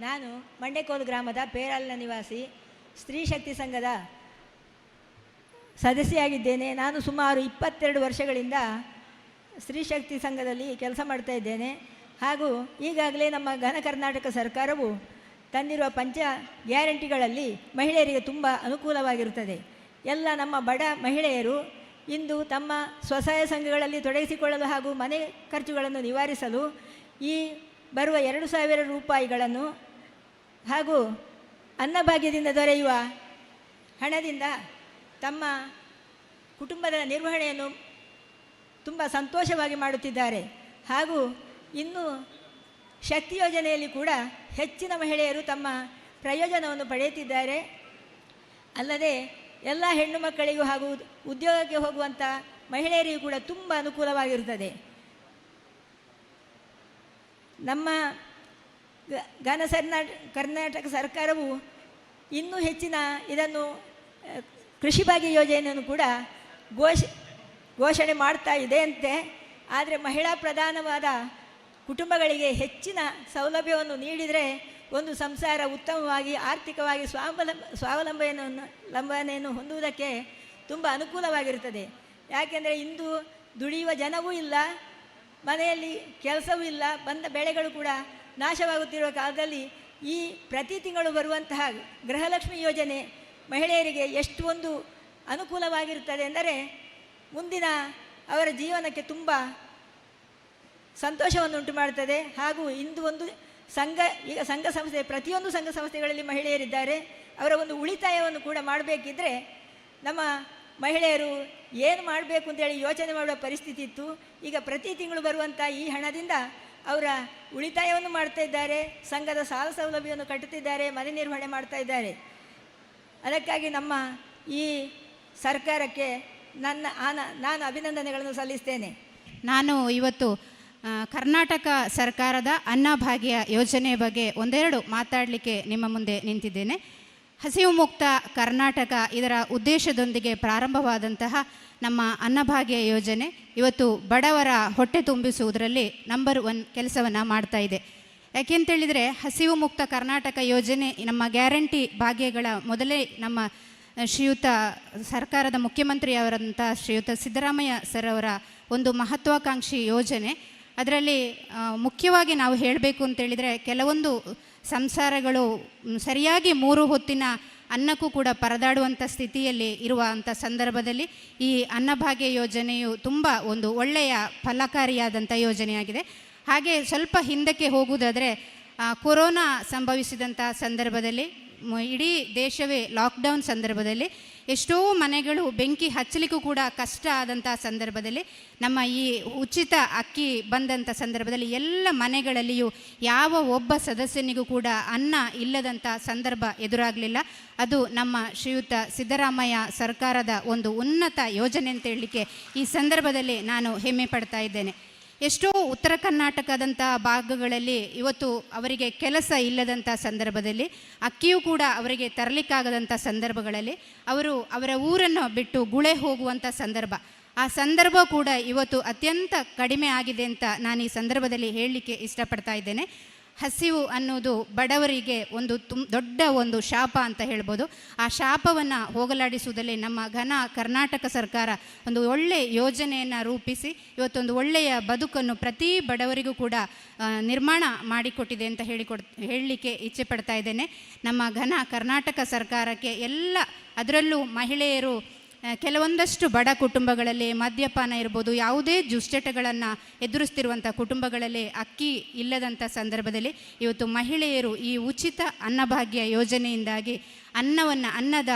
ನಾನು ಮಂಡೆಕೋಲು ಗ್ರಾಮದ ಪೇರಲ್ನ ನಿವಾಸಿ, ಸ್ತ್ರೀ ಶಕ್ತಿ ಸಂಘದ ಸದಸ್ಯೆಯಾಗಿದ್ದೇನೆ. ನಾನು ಸುಮಾರು ಇಪ್ಪತ್ತೆರಡು ವರ್ಷಗಳಿಂದ ಸ್ತ್ರೀ ಶಕ್ತಿ ಸಂಘದಲ್ಲಿ ಕೆಲಸ ಮಾಡ್ತಾ ಇದ್ದೇನೆ. ಹಾಗೂ ಈಗಾಗಲೇ ನಮ್ಮ ಘನ ಕರ್ನಾಟಕ ಸರ್ಕಾರವು ತಂದಿರುವ ಪಂಚ ಗ್ಯಾರಂಟಿಗಳಲ್ಲಿ ಮಹಿಳೆಯರಿಗೆ ತುಂಬ ಅನುಕೂಲವಾಗಿರುತ್ತದೆ. ಎಲ್ಲ ನಮ್ಮ ಬಡ ಮಹಿಳೆಯರು ಇಂದು ತಮ್ಮ ಸ್ವಸಹಾಯ ಸಂಘಗಳಲ್ಲಿ ತೊಡಗಿಸಿಕೊಳ್ಳಲು ಹಾಗೂ ಮನೆ ಖರ್ಚುಗಳನ್ನು ನಿವಾರಿಸಲು ಈ ಬರುವ ಎರಡು ಸಾವಿರ ರೂಪಾಯಿಗಳನ್ನು ಹಾಗೂ ಅನ್ನಭಾಗ್ಯದಿಂದ ದೊರೆಯುವ ಹಣದಿಂದ ತಮ್ಮ ಕುಟುಂಬದ ನಿರ್ವಹಣೆಯನ್ನು ತುಂಬ ಸಂತೋಷವಾಗಿ ಮಾಡುತ್ತಿದ್ದಾರೆ. ಹಾಗೂ ಇನ್ನು ಶಕ್ತಿ ಯೋಜನೆಯಲ್ಲಿ ಕೂಡ ಹೆಚ್ಚಿನ ಮಹಿಳೆಯರು ತಮ್ಮ ಪ್ರಯೋಜನವನ್ನು ಪಡೆಯುತ್ತಿದ್ದಾರೆ. ಅಲ್ಲದೆ ಎಲ್ಲ ಹೆಣ್ಣು ಮಕ್ಕಳಿಗೂ ಹಾಗೂ ಉದ್ಯೋಗಕ್ಕೆ ಹೋಗುವಂಥ ಮಹಿಳೆಯರಿಗೂ ಕೂಡ ತುಂಬ ಅನುಕೂಲವಾಗಿರುತ್ತದೆ. ನಮ್ಮ ಗ- ಘನ ಸರ್ನಾಟ ಕರ್ನಾಟಕ ಸರ್ಕಾರವು ಇನ್ನೂ ಹೆಚ್ಚಿನ ಇದನ್ನು ಕೃಷಿ ಭಾಗ್ಯ ಯೋಜನೆಯನ್ನು ಕೂಡ ಘೋಷ, ಘೋಷಣೆ ಮಾಡ್ತಾ ಇದೆ ಅಂತೆ ಆದರೆ ಮಹಿಳಾ ಪ್ರಧಾನವಾದ ಕುಟುಂಬಗಳಿಗೆ ಹೆಚ್ಚಿನ ಸೌಲಭ್ಯವನ್ನು ನೀಡಿದರೆ ಒಂದು ಸಂಸಾರ ಉತ್ತಮವಾಗಿ, ಆರ್ಥಿಕವಾಗಿ ಸ್ವಾವಲಂಬ ಸ್ವಾವಲಂಬನೆಯನ್ನು, ಲಂಬನೆಯನ್ನು ಹೊಂದುವುದಕ್ಕೆ ತುಂಬ ಅನುಕೂಲವಾಗಿರುತ್ತದೆ. ಯಾಕೆಂದರೆ ಇಂದು ದುಡಿಯುವ ಜನವೂ ಇಲ್ಲ, ಮನೆಯಲ್ಲಿ ಕೆಲಸವೂ ಇಲ್ಲ, ಬಂದ ಬೆಳೆಗಳು ಕೂಡ ನಾಶವಾಗುತ್ತಿರುವ ಕಾಲದಲ್ಲಿ ಈ ಪ್ರತಿ ತಿಂಗಳು ಬರುವಂತಹ ಗೃಹಲಕ್ಷ್ಮಿ ಯೋಜನೆ ಮಹಿಳೆಯರಿಗೆ ಎಷ್ಟು ಒಂದು ಅನುಕೂಲವಾಗಿರುತ್ತದೆ ಎಂದರೆ ಮುಂದಿನ ಅವರ ಜೀವನಕ್ಕೆ ತುಂಬ ಸಂತೋಷವನ್ನು ಉಂಟು ಮಾಡುತ್ತದೆ. ಹಾಗೂ ಇಂದು ಒಂದು ಸಂಘ, ಈಗ ಸಂಘ ಸಂಸ್ಥೆ, ಪ್ರತಿಯೊಂದು ಸಂಘ ಸಂಸ್ಥೆಗಳಲ್ಲಿ ಮಹಿಳೆಯರಿದ್ದಾರೆ. ಅವರ ಒಂದು ಉಳಿತಾಯವನ್ನು ಕೂಡ ಮಾಡಬೇಕಿದ್ರೆ ನಮ್ಮ ಮಹಿಳೆಯರು ಏನು ಮಾಡಬೇಕು ಅಂತೇಳಿ ಯೋಚನೆ ಮಾಡುವ ಪರಿಸ್ಥಿತಿ ಇತ್ತು. ಈಗ ಪ್ರತಿ ತಿಂಗಳು ಬರುವಂಥ ಈ ಹಣದಿಂದ ಅವರ ಉಳಿತಾಯವನ್ನು ಮಾಡ್ತಾ ಇದ್ದಾರೆ, ಸಂಘದ ಸಾಲ ಸೌಲಭ್ಯವನ್ನು ಕಟ್ಟುತ್ತಿದ್ದಾರೆ, ಮನೆ ನಿರ್ವಹಣೆ ಮಾಡ್ತಾ ಇದ್ದಾರೆ. ಅದಕ್ಕಾಗಿ ನಮ್ಮ ಈ ಸರ್ಕಾರಕ್ಕೆ ನನ್ನ ಆನ, ನಾನು ಅಭಿನಂದನೆಗಳನ್ನು ಸಲ್ಲಿಸ್ತೇನೆ. ನಾನು ಇವತ್ತು ಕರ್ನಾಟಕ ಸರ್ಕಾರದ ಅನ್ನಭಾಗ್ಯ ಯೋಜನೆ ಬಗ್ಗೆ ಒಂದೆರಡು ಮಾತಾಡಲಿಕ್ಕೆ ನಿಮ್ಮ ಮುಂದೆ ನಿಂತಿದ್ದೇನೆ. ಹಸಿವು ಮುಕ್ತ ಕರ್ನಾಟಕ ಇದರ ಉದ್ದೇಶದೊಂದಿಗೆ ಪ್ರಾರಂಭವಾದಂತಹ ನಮ್ಮ ಅನ್ನಭಾಗ್ಯ ಯೋಜನೆ ಇವತ್ತು ಬಡವರ ಹೊಟ್ಟೆ ತುಂಬಿಸುವುದರಲ್ಲಿ ನಂಬರ್ ಒನ್ ಕೆಲಸವನ್ನು ಮಾಡ್ತಾ ಇದೆ. ಯಾಕೆಂತೇಳಿದರೆ ಹಸಿವು ಮುಕ್ತ ಕರ್ನಾಟಕ ಯೋಜನೆ ನಮ್ಮ ಗ್ಯಾರಂಟಿ ಭಾಗ್ಯಗಳ ಮೊದಲೇ ನಮ್ಮ ಶ್ರೀಯುತ ಸರ್ಕಾರದ ಮುಖ್ಯಮಂತ್ರಿಯವರಂಥ ಶ್ರೀಯುತ ಸಿದ್ದರಾಮಯ್ಯ ಸರ್ ಅವರ ಒಂದು ಮಹತ್ವಾಕಾಂಕ್ಷಿ ಯೋಜನೆ. ಅದರಲ್ಲಿ ಮುಖ್ಯವಾಗಿ ನಾವು ಹೇಳಬೇಕು ಅಂತೇಳಿದರೆ ಕೆಲವೊಂದು ಸಂಸಾರಗಳು ಸರಿಯಾಗಿ ಮೂರು ಹೊತ್ತಿನ ಅನ್ನಕ್ಕೂ ಕೂಡ ಪರದಾಡುವಂಥ ಸ್ಥಿತಿಯಲ್ಲಿ ಇರುವಂಥ ಸಂದರ್ಭದಲ್ಲಿ ಈ ಅನ್ನಭಾಗ್ಯ ಯೋಜನೆಯು ತುಂಬ ಒಂದು ಒಳ್ಳೆಯ ಫಲಕಾರಿಯಾದಂಥ ಯೋಜನೆಯಾಗಿದೆ. ಹಾಗೆ ಸ್ವಲ್ಪ ಹಿಂದಕ್ಕೆ ಹೋಗುವುದಾದರೆ ಕೊರೋನಾ ಸಂಭವಿಸಿದಂಥ ಸಂದರ್ಭದಲ್ಲಿ ಇಡೀ ದೇಶವೇ ಲಾಕ್ಡೌನ್ ಸಂದರ್ಭದಲ್ಲಿ ಎಷ್ಟೋ ಮನೆಗಳು ಬೆಂಕಿ ಹಚ್ಚಲಿಕ್ಕೂ ಕೂಡ ಕಷ್ಟ ಆದಂಥ ಸಂದರ್ಭದಲ್ಲಿ, ನಮ್ಮ ಈ ಉಚಿತ ಅಕ್ಕಿ ಬಂದಂಥ ಸಂದರ್ಭದಲ್ಲಿ ಎಲ್ಲ ಮನೆಗಳಲ್ಲಿಯೂ ಯಾವ ಒಬ್ಬ ಸದಸ್ಯನಿಗೂ ಕೂಡ ಅನ್ನ ಇಲ್ಲದಂಥ ಸಂದರ್ಭ ಎದುರಾಗಲಿಲ್ಲ. ಅದು ನಮ್ಮ ಶ್ರೀಯುತ ಸಿದ್ದರಾಮಯ್ಯ ಸರ್ಕಾರದ ಒಂದು ಉನ್ನತ ಯೋಜನೆ ಅಂತ ಹೇಳಲಿಕ್ಕೆ ಈ ಸಂದರ್ಭದಲ್ಲಿ ನಾನು ಹೆಮ್ಮೆ ಪಡ್ತಾ ಇದ್ದೇನೆ. ಎಷ್ಟೋ ಉತ್ತರ ಕರ್ನಾಟಕದಂಥ ಭಾಗಗಳಲ್ಲಿ ಇವತ್ತು ಅವರಿಗೆ ಕೆಲಸ ಇಲ್ಲದಂಥ ಸಂದರ್ಭದಲ್ಲಿ, ಅಕ್ಕಿಯೂ ಕೂಡ ಅವರಿಗೆ ತರಲಿಕ್ಕಾಗದಂಥ ಸಂದರ್ಭಗಳಲ್ಲಿ ಅವರು ಅವರ ಊರನ್ನು ಬಿಟ್ಟು ಗುಳೆ ಹೋಗುವಂಥ ಸಂದರ್ಭ. ಆ ಸಂದರ್ಭ ಕೂಡ ಇವತ್ತು ಅತ್ಯಂತ ಕಡಿಮೆ ಆಗಿದೆ ಅಂತ ನಾನು ಈ ಸಂದರ್ಭದಲ್ಲಿ ಹೇಳಲಿಕ್ಕೆ ಇಷ್ಟಪಡ್ತಾ ಇದ್ದೇನೆ. ಹಸಿವು ಅನ್ನೋದು ಬಡವರಿಗೆ ಒಂದು ತುಂ ದೊಡ್ಡ ಒಂದು ಶಾಪ ಅಂತ ಹೇಳ್ಬೋದು. ಆ ಶಾಪವನ್ನು ಹೋಗಲಾಡಿಸುವುದರಲ್ಲಿ ನಮ್ಮ ಘನ ಕರ್ನಾಟಕ ಸರ್ಕಾರ ಒಂದು ಒಳ್ಳೆಯ ಯೋಜನೆಯನ್ನು ರೂಪಿಸಿ, ಇವತ್ತೊಂದು ಒಳ್ಳೆಯ ಬದುಕನ್ನು ಪ್ರತಿ ಬಡವರಿಗೂ ಕೂಡ ನಿರ್ಮಾಣ ಮಾಡಿಕೊಟ್ಟಿದೆ ಅಂತ ಹೇಳಿಕೊಡ್, ಹೇಳಲಿಕ್ಕೆ ಇಚ್ಛೆ ಪಡ್ತಾ ಇದ್ದೇನೆ. ನಮ್ಮ ಘನ ಕರ್ನಾಟಕ ಸರ್ಕಾರಕ್ಕೆ ಎಲ್ಲ, ಅದರಲ್ಲೂ ಮಹಿಳೆಯರು ಕೆಲವೊಂದಷ್ಟು ಬಡ ಕುಟುಂಬಗಳಲ್ಲಿ ಮದ್ಯಪಾನ ಇರ್ಬೋದು, ಯಾವುದೇ ದುಶ್ಚಟಗಳನ್ನು ಎದುರಿಸ್ತಿರುವಂಥ ಕುಟುಂಬಗಳಲ್ಲಿ ಅಕ್ಕಿ ಇಲ್ಲದಂಥ ಸಂದರ್ಭದಲ್ಲಿ ಇವತ್ತು ಮಹಿಳೆಯರು ಈ ಉಚಿತ ಅನ್ನಭಾಗ್ಯ ಯೋಜನೆಯಿಂದಾಗಿ ಅನ್ನವನ್ನು, ಅನ್ನದ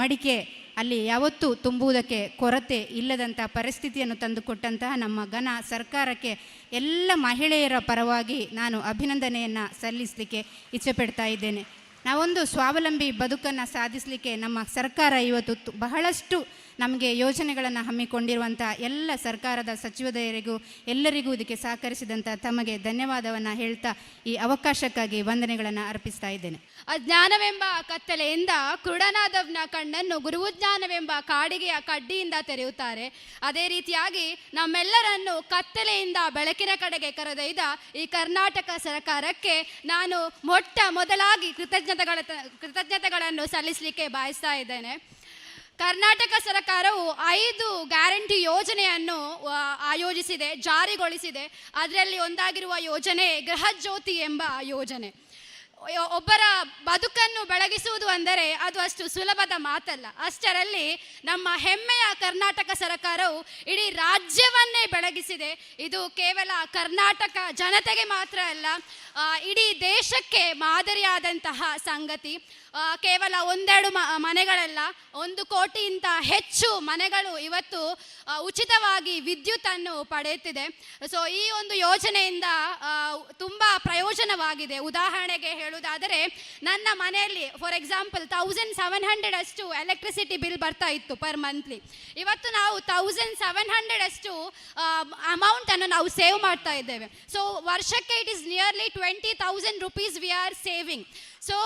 ಮಡಿಕೆ ಅಲ್ಲಿ ಯಾವತ್ತೂ ತುಂಬುವುದಕ್ಕೆ ಕೊರತೆ ಇಲ್ಲದಂಥ ಪರಿಸ್ಥಿತಿಯನ್ನು ತಂದುಕೊಟ್ಟಂತಹ ನಮ್ಮ ಘನ ಸರ್ಕಾರಕ್ಕೆ ಎಲ್ಲ ಮಹಿಳೆಯರ ಪರವಾಗಿ ನಾನು ಅಭಿನಂದನೆಯನ್ನು ಸಲ್ಲಿಸಲಿಕ್ಕೆ ಇಚ್ಛೆ ಪಡ್ತಾ ಇದ್ದೇನೆ. ನಾವೊಂದು ಸ್ವಾವಲಂಬಿ ಬದುಕನ್ನು ಸಾಧಿಸಲಿಕ್ಕೆ ನಮ್ಮ ಸರ್ಕಾರ ಇವತ್ತು ಬಹಳಷ್ಟು ನಮಗೆ ಯೋಜನೆಗಳನ್ನು ಹಮ್ಮಿಕೊಂಡಿರುವಂಥ ಎಲ್ಲ ಸರ್ಕಾರದ ಸಚಿವದರಿಗೂ ಎಲ್ಲರಿಗೂ ಇದಕ್ಕೆ ಸಹಕರಿಸಿದಂಥ ತಮಗೆ ಧನ್ಯವಾದವನ್ನು ಹೇಳ್ತಾ ಈ ಅವಕಾಶಕ್ಕಾಗಿ ವಂದನೆಗಳನ್ನು ಅರ್ಪಿಸ್ತಾ ಇದ್ದೇನೆ. ಅಜ್ಞಾನವೆಂಬ ಕತ್ತಲೆಯಿಂದ ಕುರುಡನಾದವ್ನ ಕಣ್ಣನ್ನು ಗುರುಜ್ಞಾನವೆಂಬ ಕಾಡಿಗೆಯ ಕಡ್ಡಿಯಿಂದ ತೆರೆಯುತ್ತಾರೆ. ಅದೇ ರೀತಿಯಾಗಿ ನಮ್ಮೆಲ್ಲರನ್ನು ಕತ್ತಲೆಯಿಂದ ಬೆಳಕಿನ ಕಡೆಗೆ ಕರೆದೊಯ್ದ ಈ ಕರ್ನಾಟಕ ಸರ್ಕಾರಕ್ಕೆ ನಾನು ಮೊಟ್ಟ ಮೊದಲಾಗಿ ಕೃತಜ್ಞತೆಗಳ ಕೃತಜ್ಞತೆಗಳನ್ನು ಸಲ್ಲಿಸಲಿಕ್ಕೆ ಬಯಸ್ತಾ ಇದ್ದೇನೆ. ಕರ್ನಾಟಕ ಸರ್ಕಾರವು ಐದು ಗ್ಯಾರಂಟಿ ಯೋಜನೆಯನ್ನು ಆಯೋಜಿಸಿದೆ ಜಾರಿಗೊಳಿಸಿದೆ. ಅದರಲ್ಲಿ ಒಂದಾಗಿರುವ ಯೋಜನೆ ಗೃಹಜ್ಯೋತಿ ಎಂಬ ಯೋಜನೆ. ಒಬ್ಬರ ಬದುಕನ್ನು ಬೆಳಗಿಸುವುದು ಅಂದರೆ ಅದು ಅಷ್ಟು ಸುಲಭದ ಮಾತಲ್ಲ. ಅಷ್ಟರಲ್ಲಿ ನಮ್ಮ ಹೆಮ್ಮೆಯ ಕರ್ನಾಟಕ ಸರಕಾರವು ಇಡೀ ರಾಜ್ಯವನ್ನೇ ಬೆಳಗಿಸಿದೆ. ಇದು ಕೇವಲ ಕರ್ನಾಟಕ ಜನತೆಗೆ ಮಾತ್ರ ಅಲ್ಲ ಇಡೀ ದೇಶಕ್ಕೆ ಮಾದರಿಯಾದಂತಹ ಸಂಗತಿ. ಕೇವಲ ಒಂದೆರಡು ಮನೆಗಳಲ್ಲ, ಒಂದು ಕೋಟಿಯಿಂದ ಹೆಚ್ಚು ಮನೆಗಳು ಇವತ್ತು ಉಚಿತವಾಗಿ ವಿದ್ಯುತ್ತನ್ನು ಪಡೆಯುತ್ತಿದೆ. ಸೊ ಈ ಒಂದು ಯೋಜನೆಯಿಂದ ತುಂಬ ಪ್ರಯೋಜನವಾಗಿದೆ. ಉದಾಹರಣೆಗೆ ಹೇಳುವುದಾದರೆ, ನನ್ನ ಮನೆಯಲ್ಲಿ for example thousand seven hundred ಅಷ್ಟು ಎಲೆಕ್ಟ್ರಿಸಿಟಿ ಬಿಲ್ ಬರ್ತಾ ಇತ್ತು ಪರ್ ಮಂತ್ಲಿ ಇವತ್ತು ನಾವು ತೌಸಂಡ್ ಸೆವೆನ್ ಹಂಡ್ರೆಡ್ ಅಷ್ಟು ಅಮೌಂಟನ್ನು ನಾವು ಸೇವ್ ಮಾಡ್ತಾ ಇದ್ದೇವೆ. ಸೊ ವರ್ಷಕ್ಕೆ it is nearly twenty thousand rupees we are saving so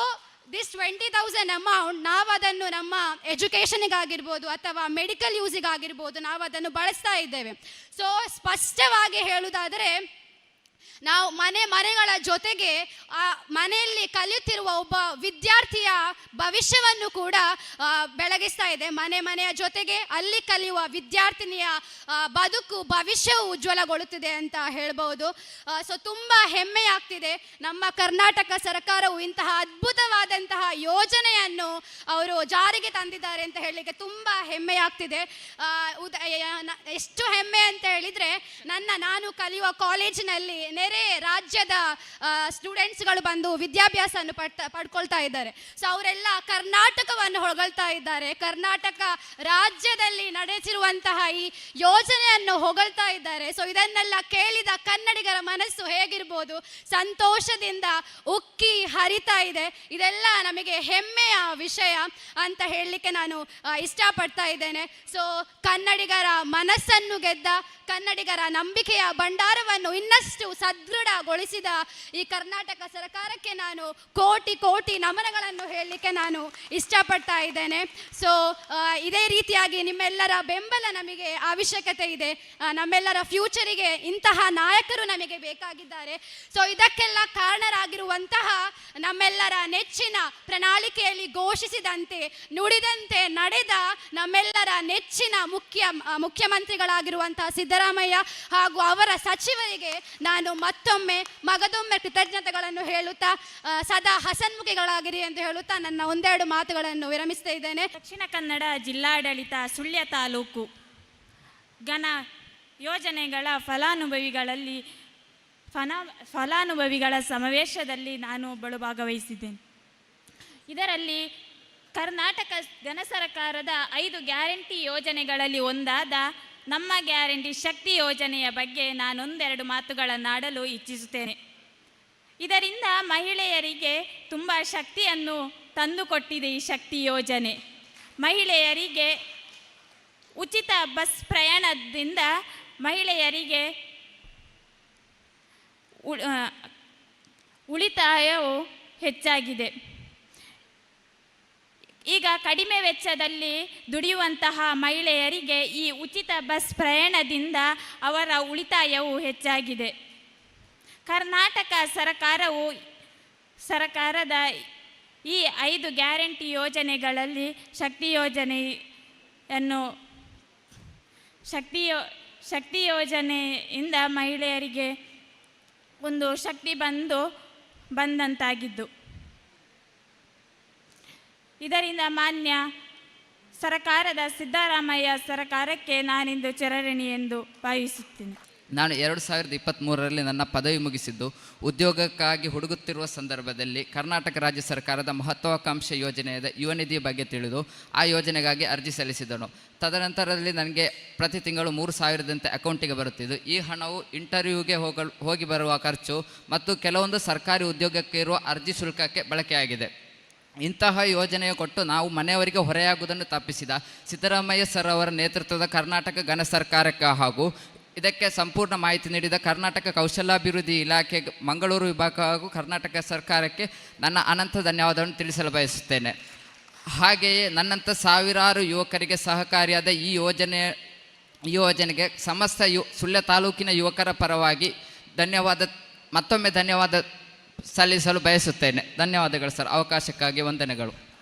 this twenty thousand amount ನಾವು ಅದನ್ನು ನಮ್ಮ ಎಜುಕೇಷನಿಗಾಗಿರ್ಬೋದು ಅಥವಾ ಮೆಡಿಕಲ್ ಯೂಸಿಗಾಗಿರ್ಬೋದು ನಾವು ಅದನ್ನು ಬಳಸ್ತಾ ಇದ್ದೇವೆ. ಸೊ ಸ್ಪಷ್ಟವಾಗಿ ಹೇಳುವುದಾದರೆ ನಾವು ಮನೆ ಮನೆಗಳ ಜೊತೆಗೆ, ಆ, ಮನೆಯಲ್ಲಿ ಕಲಿಯುತ್ತಿರುವ ಒಬ್ಬ ವಿದ್ಯಾರ್ಥಿಯ ಭವಿಷ್ಯವನ್ನು ಕೂಡ ಬೆಳಗಿಸ್ತಾ ಇದೆ. ಮನೆ ಮನೆಯ ಜೊತೆಗೆ ಅಲ್ಲಿ ಕಲಿಯುವ ವಿದ್ಯಾರ್ಥಿನಿಯ ಬದುಕು, ಭವಿಷ್ಯವು ಉಜ್ವಲಗೊಳ್ಳುತ್ತಿದೆ ಅಂತ ಹೇಳ್ಬೋದು. ಸೊ ತುಂಬ ಹೆಮ್ಮೆ ಆಗ್ತಿದೆ ನಮ್ಮ ಕರ್ನಾಟಕ ಸರ್ಕಾರವು ಇಂತಹ ಅದ್ಭುತವಾದಂತಹ ಯೋಜನೆಯನ್ನು ಅವರು ಜಾರಿಗೆ ತಂದಿದ್ದಾರೆ ಅಂತ ಹೇಳಲಿಕ್ಕೆ ತುಂಬ ಹೆಮ್ಮೆ ಆಗ್ತಿದೆ ಎಷ್ಟು ಹೆಮ್ಮೆ ಅಂತ ಹೇಳಿದರೆ, ನನ್ನ ನಾನು ಕಲಿಯುವ ಕಾಲೇಜಿನಲ್ಲಿ ನೆರೆ ರಾಜ್ಯದ ಸ್ಟೂಡೆಂಟ್ಸ್ಗಳು ಬಂದು ವಿದ್ಯಾಭ್ಯಾಸವನ್ನು ಪಡ್ತಾ, ಪಡ್ಕೊಳ್ತಾ ಇದ್ದಾರೆ. ಸೊ ಅವರೆಲ್ಲ ಕರ್ನಾಟಕವನ್ನು ಹೊಗಳ್ತಾ ಇದ್ದಾರೆ. ಕರ್ನಾಟಕ ರಾಜ್ಯದಲ್ಲಿ ನಡೆಸಿರುವಂತಹ ಈ ಯೋಜನೆಯನ್ನು ಹೊಗಳ್ತಾ ಇದ್ದಾರೆ. ಸೊ ಇದನ್ನೆಲ್ಲ ಕೇಳಿದ ಕನ್ನಡಿಗರ ಮನಸ್ಸು ಹೇಗಿರ್ಬೋದು? ಸಂತೋಷದಿಂದ ಉಕ್ಕಿ ಹರಿತಾ ಇದೆ. ಇದೆಲ್ಲ ನಮಗೆ ಹೆಮ್ಮೆಯ ವಿಷಯ ಅಂತ ಹೇಳಲಿಕ್ಕೆ ನಾನು ಇಷ್ಟಪಡ್ತಾ ಇದ್ದೇನೆ. ಸೊ ಕನ್ನಡಿಗರ ಮನಸ್ಸನ್ನು ಗೆದ್ದ, ಕನ್ನಡಿಗರ ನಂಬಿಕೆಯ ಭಂಡಾರವನ್ನು ಇನ್ನಷ್ಟು ಸದೃಢಗೊಳಿಸಿದ ಈ ಕರ್ನಾಟಕ ಸರ್ಕಾರಕ್ಕೆ ನಾನು ಕೋಟಿ ಕೋಟಿ ನಮನಗಳನ್ನು ಹೇಳಲಿಕ್ಕೆ ನಾನು ಇಷ್ಟಪಡ್ತಾ ಇದ್ದೇನೆ. ಸೊ ಇದೇ ರೀತಿಯಾಗಿ ನಿಮ್ಮೆಲ್ಲರ ಬೆಂಬಲ ನಮಗೆ ಅವಶ್ಯಕತೆ ಇದೆ. ನಮ್ಮೆಲ್ಲರ ಫ್ಯೂಚರಿಗೆ ಇಂತಹ ನಾಯಕರು ನಮಗೆ ಬೇಕಾಗಿದ್ದಾರೆ. ಸೊ ಇದಕ್ಕೆಲ್ಲ ಕಾರಣರಾಗಿರುವಂತಹ ನಮ್ಮೆಲ್ಲರ ನೆಚ್ಚಿನ ಪ್ರಣಾಳಿಕೆಯಲ್ಲಿ ಘೋಷಿಸಿದಂತೆ, ನುಡಿದಂತೆ ನಡೆದ ನಮ್ಮೆಲ್ಲರ ನೆಚ್ಚಿನ ಮುಖ್ಯ, ಮುಖ್ಯಮಂತ್ರಿಗಳಾಗಿರುವಂತಹ ಸಿದ್ದರಾಮಯ್ಯ ಹಾಗೂ ಅವರ ಸಚಿವರಿಗೆ ನಾನು ಮತ್ತೊಮ್ಮೆ ಮಗದೊಮ್ಮೆ ಕೃತಜ್ಞತೆಗಳನ್ನು ಹೇಳುತ್ತಾ ಸದಾ ಹಸನ್ಮುಖಿಗಳಾಗಿರಿ ಎಂದು ಹೇಳುತ್ತಾ ನನ್ನ ಒಂದೆರಡು ಮಾತುಗಳನ್ನು ವಿರಮಿಸ್ತಾ ಇದ್ದೇನೆ. ದಕ್ಷಿಣ ಕನ್ನಡ ಜಿಲ್ಲಾಡಳಿತ ಸುಳ್ಯ ತಾಲೂಕು ಘನ ಯೋಜನೆಗಳ ಫಲಾನುಭವಿಗಳಲ್ಲಿ ಫನ, ಫಲಾನುಭವಿಗಳ ಸಮಾವೇಶದಲ್ಲಿ ನಾನು ಒಬ್ಬಳು ಭಾಗವಹಿಸಿದ್ದೇನೆ. ಇದರಲ್ಲಿ ಕರ್ನಾಟಕ ಘನ ಸರ್ಕಾರದ ಐದು ಗ್ಯಾರಂಟಿ ಯೋಜನೆಗಳಲ್ಲಿ ಒಂದಾದ ನಮ್ಮ ಗ್ಯಾರಂಟಿ ಶಕ್ತಿ ಯೋಜನೆಯ ಬಗ್ಗೆ ನಾನೊಂದೆರಡು ಮಾತುಗಳನ್ನಾಡಲು ಇಚ್ಛಿಸುತ್ತೇನೆ ಇದರಿಂದ ಮಹಿಳೆಯರಿಗೆ ತುಂಬ ಶಕ್ತಿಯನ್ನು ತಂದುಕೊಟ್ಟಿದೆ ಈ ಶಕ್ತಿ ಯೋಜನೆ. ಮಹಿಳೆಯರಿಗೆ ಉಚಿತ ಬಸ್ ಪ್ರಯಾಣದಿಂದ ಮಹಿಳೆಯರಿಗೆ ಉಳಿತಾಯವು ಹೆಚ್ಚಾಗಿದೆ. ಈಗ ಕಡಿಮೆ ವೆಚ್ಚದಲ್ಲಿ ದುಡಿಯುವಂತಹ ಮಹಿಳೆಯರಿಗೆ ಈ ಉಚಿತ ಬಸ್ ಪ್ರಯಾಣದಿಂದ ಅವರ ಉಳಿತಾಯವು ಹೆಚ್ಚಾಗಿದೆ. ಕರ್ನಾಟಕ ಸರಕಾರವು, ಸರಕಾರದ ಈ ಐದು ಗ್ಯಾರಂಟಿ ಯೋಜನೆಗಳಲ್ಲಿ ಶಕ್ತಿ ಯೋಜನೆಯನ್ನು, ಶಕ್ತಿ ಯೋ- ಶಕ್ತಿ ಯೋಜನೆಯಿಂದ ಮಹಿಳೆಯರಿಗೆ ಒಂದು ಶಕ್ತಿ ಬಂದು ಬಂದಂತಾಗಿದ್ದು. ಇದರಿಂದ ಮಾನ್ಯ ಸರಕಾರದ ಸಿದ್ದರಾಮಯ್ಯ ಸರಕಾರಕ್ಕೆ ನಾನಿಂದು ಚರರಣಿ ಎಂದು ಭಾವಿಸುತ್ತೇನೆ ನಾನು ಎರಡು ಸಾವಿರದ ಇಪ್ಪತ್ತ್ಮೂರರಲ್ಲಿ ನನ್ನ ಪದವಿ ಮುಗಿಸಿದ್ದು, ಉದ್ಯೋಗಕ್ಕಾಗಿ ಹುಡುಗುತ್ತಿರುವ ಸಂದರ್ಭದಲ್ಲಿ ಕರ್ನಾಟಕ ರಾಜ್ಯ ಸರ್ಕಾರದ ಮಹತ್ವಾಕಾಂಕ್ಷೆ ಯೋಜನೆಯಾದ ಯುವ ನಿಧಿ ಬಗ್ಗೆ ತಿಳಿದು, ಆ ಯೋಜನೆಗಾಗಿ ಅರ್ಜಿ ಸಲ್ಲಿಸಿದನು. ತದನಂತರದಲ್ಲಿ ನನಗೆ ಪ್ರತಿ ತಿಂಗಳು ಮೂರು ಸಾವಿರದಂತೆ ಅಕೌಂಟಿಗೆ ಬರುತ್ತಿದ್ದು, ಈ ಹಣವು ಇಂಟರ್ವ್ಯೂಗೆ ಹೋಗಲು, ಹೋಗಿ ಬರುವ ಖರ್ಚು ಮತ್ತು ಕೆಲವೊಂದು ಸರ್ಕಾರಿ ಉದ್ಯೋಗಕ್ಕೆ ಇರುವ ಅರ್ಜಿ ಶುಲ್ಕಕ್ಕೆ ಬಳಕೆಯಾಗಿದೆ. ಇಂತಹ ಯೋಜನೆಯ ಕೊಟ್ಟು ನಾವು ಮನೆಯವರಿಗೆ ಹೊರೆಯಾಗುವುದನ್ನು ತಪ್ಪಿಸಿದ ಸಿದ್ದರಾಮಯ್ಯ ಸರ್ ಅವರ ನೇತೃತ್ವದ ಕರ್ನಾಟಕ ಘನ ಸರ್ಕಾರಕ್ಕೆ ಹಾಗೂ ಇದಕ್ಕೆ ಸಂಪೂರ್ಣ ಮಾಹಿತಿ ನೀಡಿದ ಕರ್ನಾಟಕ ಕೌಶಲ್ಯಾಭಿವೃದ್ಧಿ ಇಲಾಖೆ ಮಂಗಳೂರು ವಿಭಾಗ ಹಾಗೂ ಕರ್ನಾಟಕ ಸರ್ಕಾರಕ್ಕೆ ನನ್ನ ಅನಂತ ಧನ್ಯವಾದವನ್ನು ತಿಳಿಸಲು ಬಯಸುತ್ತೇನೆ. ಹಾಗೆಯೇ ನನ್ನಂಥ ಸಾವಿರಾರು ಯುವಕರಿಗೆ ಸಹಕಾರಿಯಾದ ಈ ಯೋಜನೆ, ಈ ಯೋಜನೆಗೆ ಸಮಸ್ತ ಯು, ಸುಳ್ಯ ತಾಲೂಕಿನ ಯುವಕರ ಪರವಾಗಿ ಧನ್ಯವಾದ, ಮತ್ತೊಮ್ಮೆ ಧನ್ಯವಾದ ಸಲ್ಲಿಸಲು ಬಯಸುತ್ತೇನೆ. ಧನ್ಯವಾದಗಳು ಸರ್. ಅವಕಾಶಕ್ಕಾಗಿ ವಂದನೆಗಳು.